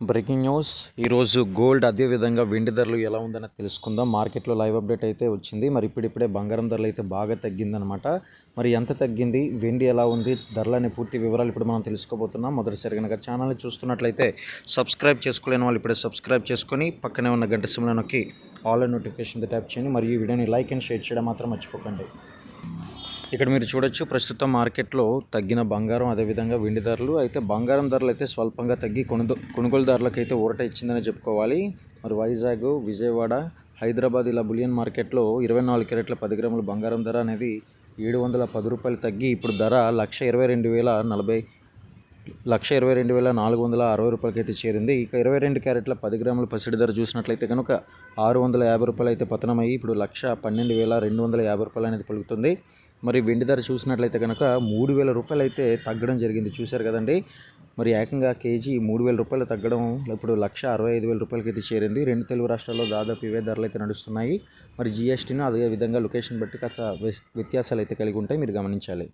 Breaking news. ఈరోజు gold అదేవిధంగా వెండి ధరలు ఎలా ఉందని తెలుసుకుందాం. మార్కెట్లో లైవ్ అప్డేట్ అయితే వచ్చింది. మరి ఇప్పుడిప్పుడే బంగారం ధరలు అయితే బాగా తగ్గిందనమాట మరి ఎంత తగ్గింది? వెండి ఎలా ఉంది? ధరలనే పూర్తి వివరాలు ఇప్పుడు మనం తెలుసుకోబోతున్నాం. మొదటిసారి కనుక ఛానల్ని చూస్తున్నట్లయితే సబ్స్క్రైబ్ చేసుకోలేని వాళ్ళు ఇప్పుడే సబ్స్క్రైబ్ చేసుకొని పక్కనే ఉన్న గంట సిమ్లో నొక్కి ఆల్ నోటిఫికేషన్ ట్యాప్ చేయండి. మరియు ఈ వీడియోని లైక్ అండ్ షేర్ చేయడం మాత్రం మర్చిపోకండి. ఇక్కడ మీరు చూడొచ్చు ప్రస్తుతం మార్కెట్లో తగ్గిన బంగారం అదేవిధంగా వెండి ధరలు. అయితే బంగారం ధరలు అయితే స్వల్పంగా తగ్గి కొనుగో కొనుగోలుదారులకు అయితే ఊరట ఇచ్చిందని చెప్పుకోవాలి. మరి వైజాగ్ విజయవాడ హైదరాబాద్ ఇలా బులియన్ మార్కెట్లో ఇరవై నాలుగు క్యారెట్ల పది గ్రాముల బంగారం ధర అనేది ఏడు వందల పది రూపాయలు తగ్గి ఇప్పుడు ధర లక్ష ఇరవై రెండు వేల నలభై లక్ష ఇరవై రెండు వేల నాలుగు వందల అరవై రూపాయలకి అయితే చేరింది. ఇక ఇరవై రెండు క్యారెట్ల పది గ్రాముల పసిడి ధర చూసినట్లయితే కనుక ఆరు వందల యాభై రూపాయలు అయితే పతనమయ్యి ఇప్పుడు లక్ష పన్నెండు వేల రెండు వందల యాభై రూపాయలు అనేది పలుకుతుంది. మరి వెండి ధర చూసినట్లయితే కనుక మూడు వేల రూపాయలు అయితే తగ్గడం జరిగింది. చూశారు కదండి? మరి ఏకంగా కేజీ మూడు వేల రూపాయలు తగ్గడం ఇప్పుడు లక్ష అరవై ఐదు వేల రూపాయలకి అయితే చేరింది. రెండు తెలుగు రాష్ట్రాల్లో దాదాపు ఇవే ధరలు అయితే నడుస్తున్నాయి. మరి జిఎస్టీని అదే విధంగా లొకేషన్ బట్టి కాస్త వ్య- వ్యత్యాసాలు అయితే కలిగి ఉంటాయి. మీరు గమనించాలి.